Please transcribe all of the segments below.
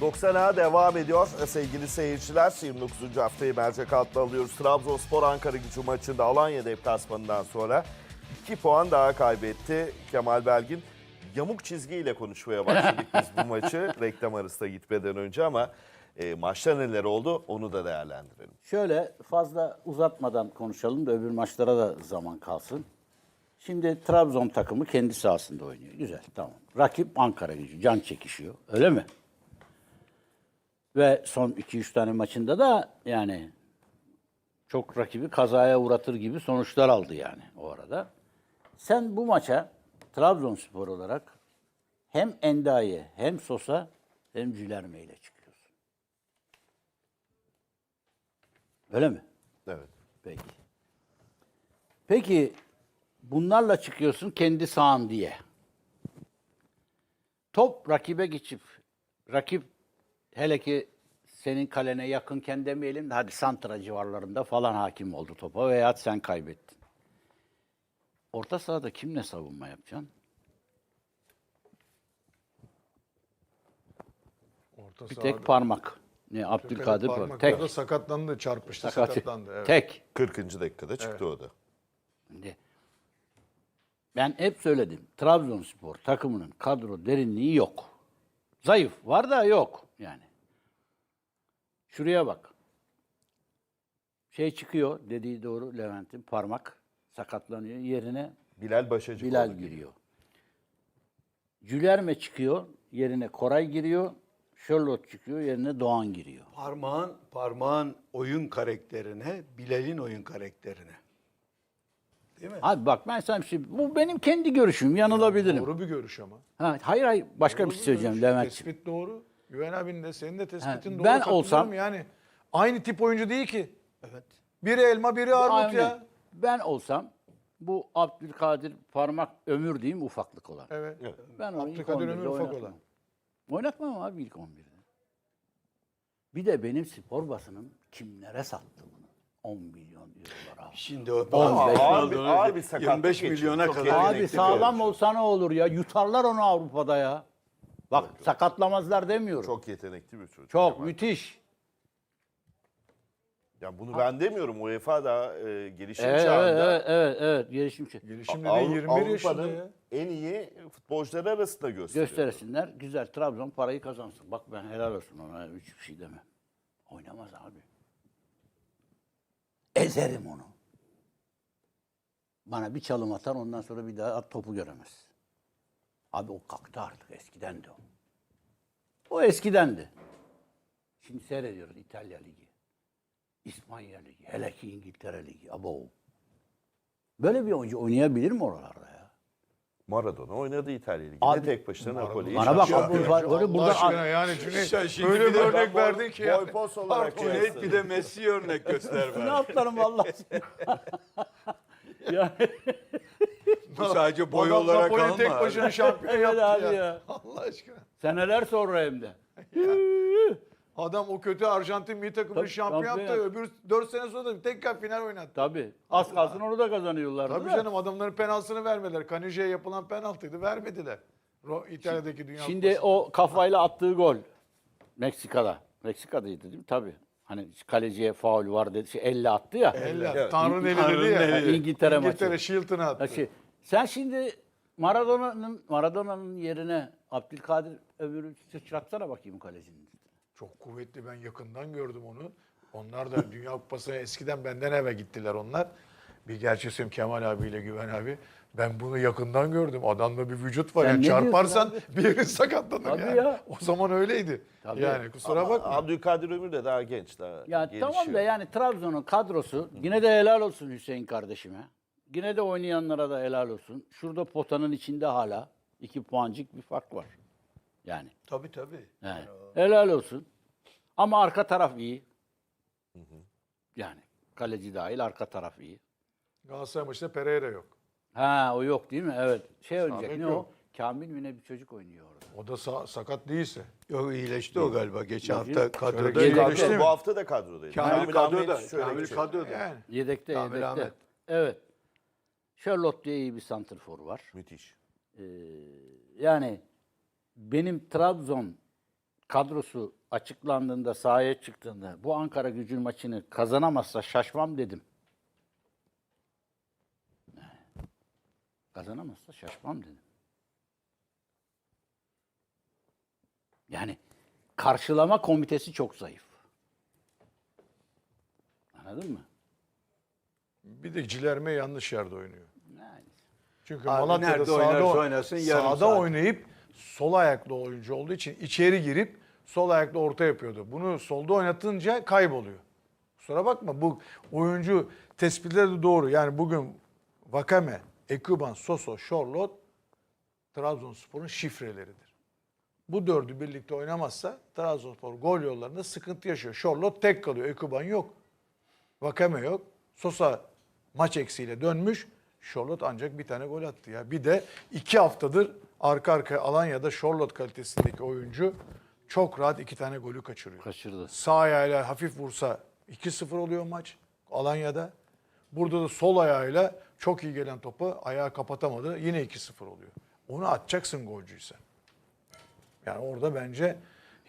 90'a devam ediyor sevgili seyirciler. 29. haftayı mercek altına alıyoruz. Trabzonspor Ankara gücü maçında Alanya deplasmanından sonra 2 puan daha kaybetti. Kemal Belgin yamuk çizgiyle konuşmaya başladık biz bu maçı reklam arasına gitmeden önce ama e, maçta neler oldu onu da değerlendirelim. Şöyle fazla uzatmadan konuşalım da öbür maçlara da zaman kalsın. Şimdi Trabzon takımı kendi sahasında oynuyor. Güzel tamam. Rakip Ankara gücü. Can çekişiyor. Öyle mi? Ve son 2-3 tane maçında da yani çok rakibi kazaya uğratır gibi sonuçlar aldı yani o arada. Sen bu maça Trabzonspor olarak hem Endaye hem Sosa hem Cülerme ile çıkıyorsun. Öyle mi? Evet. Peki. Peki bunlarla çıkıyorsun kendi sağın diye. Top rakibe geçip rakip hele ki senin kalene yakınken demeyelim de hadi santra civarlarında falan hakim oldu topa veya sen kaybettin. Orta sahada kimle savunma yapacaksın? Orta Bir sahada. tek parmak. Ne Abdülkadir parmak. Tek. da sakatlandı, çarpıştı, Sakat- sakatlandı. Evet. Tek. 40. dakikada çıktı o da. Şimdi ben hep söyledim. Trabzonspor takımının kadro derinliği yok. Zayıf. Var da yok yani. Şuraya bak. Şey çıkıyor dediği doğru Levent'in parmak sakatlanıyor yerine Bilal Başacık Bilal oldu. giriyor. Cülerme çıkıyor yerine Koray giriyor. Charlotte çıkıyor yerine Doğan giriyor. Parmağın, parmağın oyun karakterine, Bilal'in oyun karakterine. Değil mi? Abi bak ben sana bir şey, bu benim kendi görüşüm yanılabilirim. Doğru bir görüş ama. Ha, hayır hayır başka Doğru bir şey söyleyeceğim. Levent'ciğim. Tespit doğru. Güven abinin de senin de tespitin Ha, doğru. ben olsam- yani aynı tip oyuncu değil ki. Evet. Biri elma, biri armut ya. Ben olsam bu Abdülkadir parmak ömür diyeyim ufaklık olan. Evet. Ben onu ilk Abdülkadir 11'de Ömür ufak oynatmam. olan. Oynatmam abi ilk 11'de. Bir de benim spor basının kimlere sattı bunu? 10 milyon eurolar abi. Şimdi o Ama ağır bir- ağır bir sakatlık 25 geçirdi. milyona Çok kadar. Abi bir sağlam olsa ne olur ya? Yutarlar onu Avrupa'da ya. Bak sakatlamazlar demiyorum. Çok, Çok yetenekli bir çocuk. Kemal. müthiş. Ya bunu ben demiyorum. UEFA da e, gelişim Evet, çağında evet, evet, evet, gelişim şey. Gelişim dedi Avru- 21 yaşında Avrupa'nın en iyi futbolcuları arasında gösteriyor. Göstersinler. Güzel. Trabzon parayı kazansın. Bak ben helal olsun ona. Hiçbir şey demem. Oynamaz abi. Ezerim onu. Bana bir çalım atar ondan sonra bir daha at topu göremez. Abi o kalktı artık. Eskiden de o. O eskidendi. Şimdi seyrediyoruz İtalya Ligi. İspanya Ligi. Hele ki İngiltere Ligi. Abo. Böyle bir oyuncu oynayabilir mi oralarda ya? Maradona oynadı İtalya Ligi'nde Abi, tek başına Napoli'yi Bana bak şampiyon yaptı. öyle Allah burada aşkına yani Cüneyt Sen şimdi öyle bir de örnek boy- verdin ki ya. boy pos olarak. Cüneyt bir de Messi örnek göster ne bana. atlarım vallahi. yani Bu sadece boy Adam olarak Napoli alma. tek abi. başına şampiyon Evet yaptı abi ya. ya. Allah aşkına. seneler sonra hem de. Adam o kötü Arjantin milli takımını Tabii, şampiyon şampiyon yaptı. Öbür 4 sene sonra da tekrar final oynattı. Tabii. Az kalsın onu da kazanıyorlardı. Tabii da. canım adamların penaltısını vermediler. Kanuje'ye yapılan penaltıydı. Vermediler. Ro- İtalya'daki Dünya Şimdi Kupası. o kafayla attığı gol Meksika'da. Meksika'daydı değil mi? Tabii. Hani kaleciye faul var dedi. Şey, elle attı ya. Elle, Evet. Tanrı'nın eli Tanrı'nın dedi ya. eli. İngiltere, İngiltere maçı. Shilton'a attı. Ha, şey, sen şimdi Maradona'nın Maradona'nın yerine Abdülkadir Ömür'ü sıçratsana bakayım kalecinin. Çok kuvvetli ben yakından gördüm onu. Onlar da Dünya Kupası'na eskiden benden eve gittiler onlar. Bir söyleyeyim Kemal abiyle Güven abi. Ben bunu yakından gördüm. Adamda bir vücut var. Sen Yani ne çarparsan bir yerin sakatlanır Tabii yani. ya. O zaman öyleydi. Tabii. Yani kusura Ama bakma. Abdülkadir Ömür de daha genç daha Ya gelişiyor. tamam da yani Trabzon'un kadrosu yine de helal olsun Hüseyin kardeşime. Yine de oynayanlara da helal olsun. Şurada potanın içinde hala iki puancık bir fark var. Yani. Tabii tabii. yani. Helal olsun. Ama arka taraf iyi. Yani kaleci dahil arka taraf iyi. Galatasaray maçında Pereira yok. Ha o yok değil mi? Evet. Şey oynayacak ne yok. o? Kamil mi ne bir çocuk oynuyor orada. O da sa- sakat değilse. Yok iyileşti o galiba. Geçen Yok, hafta kadroda Şöyle iyileşti. mi? bu hafta da kadrodaydı. Kamil kadroda. Ahmet şöyle Kamil geçiyor. kadroda. Yani. Yedekte Kamil yedekte. Ahmet. Evet. Charlotte diye iyi bir santrfor var. Müthiş. Ee, yani benim Trabzon kadrosu açıklandığında, sahaya çıktığında bu Ankara gücün maçını kazanamazsa şaşmam dedim. Kazanamazsa şaşmam dedim. Yani karşılama komitesi çok zayıf. Anladın mı? Bir de Cilerme yanlış yerde oynuyor. Yani. Çünkü Abi Malatya'da nerede sağda, oynarsa oynasın yarım sağda saat. oynayıp sol ayaklı oyuncu olduğu için içeri girip sol ayaklı orta yapıyordu. Bunu solda oynatınca kayboluyor. Kusura bakma bu oyuncu tespitleri de doğru. Yani bugün Vakame, Ekuban, Soso, Şorlot Trabzonspor'un şifreleridir. Bu dördü birlikte oynamazsa Trabzonspor gol yollarında sıkıntı yaşıyor. Şorlot tek kalıyor. Ekuban yok. Vakame yok. Sosa maç eksiğiyle dönmüş. Şorlot ancak bir tane gol attı ya. Bir de iki haftadır arka arkaya Alanya'da Şorlot kalitesindeki oyuncu çok rahat iki tane golü kaçırıyor. Kaçırdı. Sağ ayağıyla hafif vursa 2-0 oluyor maç Alanya'da. Burada da sol ayağıyla çok iyi gelen topu ayağı kapatamadı. Yine 2-0 oluyor. Onu atacaksın golcüyse. Yani orada bence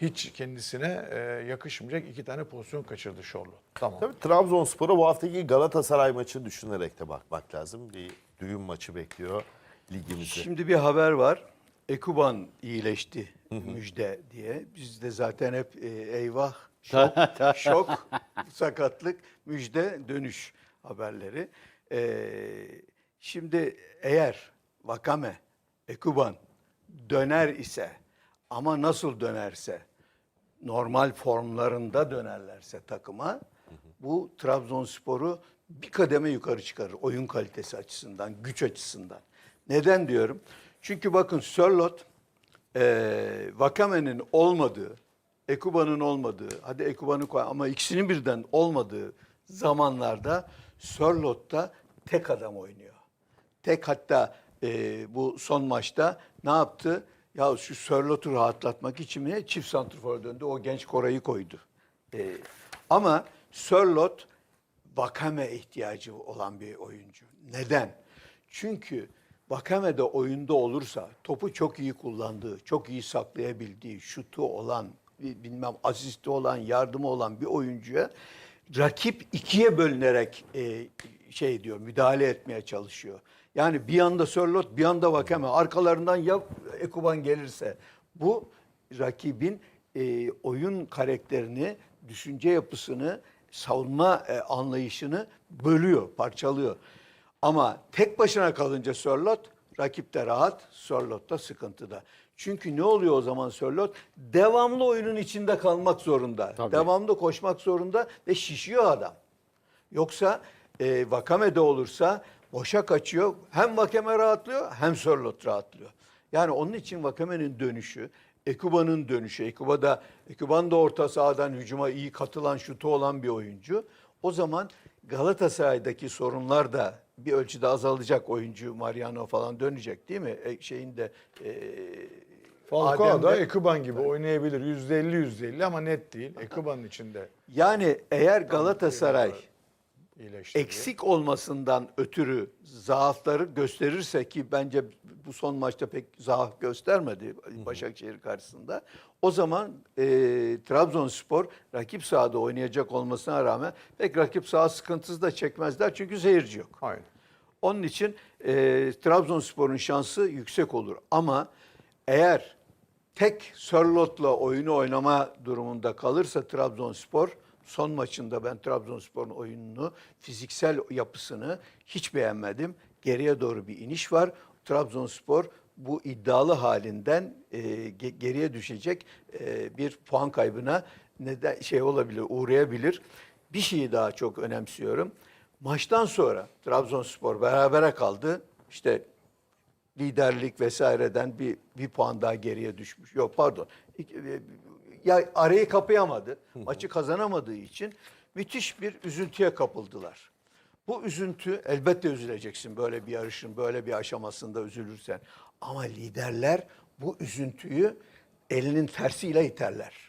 hiç kendisine e, yakışmayacak iki tane pozisyon kaçırdı Şorlot. Tamam. Tabii Trabzonspor'a bu haftaki Galatasaray maçını düşünerek de bakmak lazım. Bir düğün maçı bekliyor ligimizi. Şimdi bir haber var. Ekuban iyileşti müjde diye. Biz de zaten hep e, eyvah, şok, şok, sakatlık, müjde, dönüş haberleri. E, şimdi eğer Vakame, Ekuban döner ise ama nasıl dönerse normal formlarında dönerlerse takıma bu Trabzonspor'u bir kademe yukarı çıkarır oyun kalitesi açısından, güç açısından. Neden diyorum? Çünkü bakın Sörlot eee Vakame'nin olmadığı, Ekuba'nın olmadığı, hadi Ekuba'nı koy ama ikisinin birden olmadığı zamanlarda Sörlot'ta tek adam oynuyor. Tek hatta e, bu son maçta ne yaptı? Ya şu Sörlot'u rahatlatmak için mi çift santrfor döndü. O genç Koray'ı koydu. E, ama Sörlot Vakame ihtiyacı olan bir oyuncu. Neden? Çünkü Vakame de oyunda olursa topu çok iyi kullandığı, çok iyi saklayabildiği, şutu olan, bilmem asisti olan, yardımı olan bir oyuncuya rakip ikiye bölünerek e, şey diyor, müdahale etmeye çalışıyor. Yani bir yanda Sörlot, bir yanda Vakame, arkalarından ya Ekuban gelirse bu rakibin e, oyun karakterini, düşünce yapısını, savunma e, anlayışını bölüyor, parçalıyor. Ama tek başına kalınca Sörlot, rakip de rahat, Sörlot da sıkıntıda. Çünkü ne oluyor o zaman Sörlot? Devamlı oyunun içinde kalmak zorunda. Tabii. Devamlı koşmak zorunda ve şişiyor adam. Yoksa e, Vakame'de olursa boşa kaçıyor. Hem Vakame rahatlıyor hem Sörlot rahatlıyor. Yani onun için Vakame'nin dönüşü, Ekuba'nın dönüşü. Ekuba da, Ekuban da orta sahadan hücuma iyi katılan, şutu olan bir oyuncu. O zaman Galatasaray'daki sorunlar da bir ölçüde azalacak oyuncu Mariano falan dönecek değil mi? E, şeyin de e, Falcao da Ekuban gibi oynayabilir. %50 %50 ama net değil. Ekuban'ın içinde yani eğer Galatasaray. Eksik olmasından ötürü zaafları gösterirse ki bence bu son maçta pek zaaf göstermedi Başakşehir karşısında. O zaman e, Trabzonspor rakip sahada oynayacak olmasına rağmen pek rakip saha sıkıntısı da çekmezler çünkü seyirci yok. Aynen. Onun için e, Trabzonspor'un şansı yüksek olur. Ama eğer tek Sörlot'la oyunu oynama durumunda kalırsa Trabzonspor son maçında ben Trabzonspor'un oyununu, fiziksel yapısını hiç beğenmedim. Geriye doğru bir iniş var. Trabzonspor bu iddialı halinden e, ge- geriye düşecek e, bir puan kaybına neden şey olabilir, uğrayabilir. Bir şeyi daha çok önemsiyorum. Maçtan sonra Trabzonspor berabere kaldı. İşte liderlik vesaireden bir bir puan daha geriye düşmüş. Yok pardon. Ya arayı kapayamadı. Maçı kazanamadığı için müthiş bir üzüntüye kapıldılar. Bu üzüntü elbette üzüleceksin böyle bir yarışın böyle bir aşamasında üzülürsen. Ama liderler bu üzüntüyü elinin tersiyle iterler.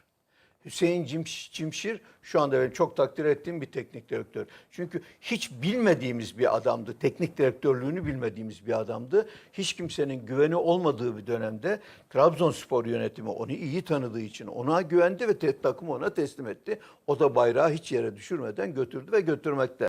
Hüseyin Cimş- Cimşir şu anda benim çok takdir ettiğim bir teknik direktör. Çünkü hiç bilmediğimiz bir adamdı. Teknik direktörlüğünü bilmediğimiz bir adamdı. Hiç kimsenin güveni olmadığı bir dönemde Trabzonspor yönetimi onu iyi tanıdığı için ona güvendi ve takımı ona teslim etti. O da bayrağı hiç yere düşürmeden götürdü ve götürmekte.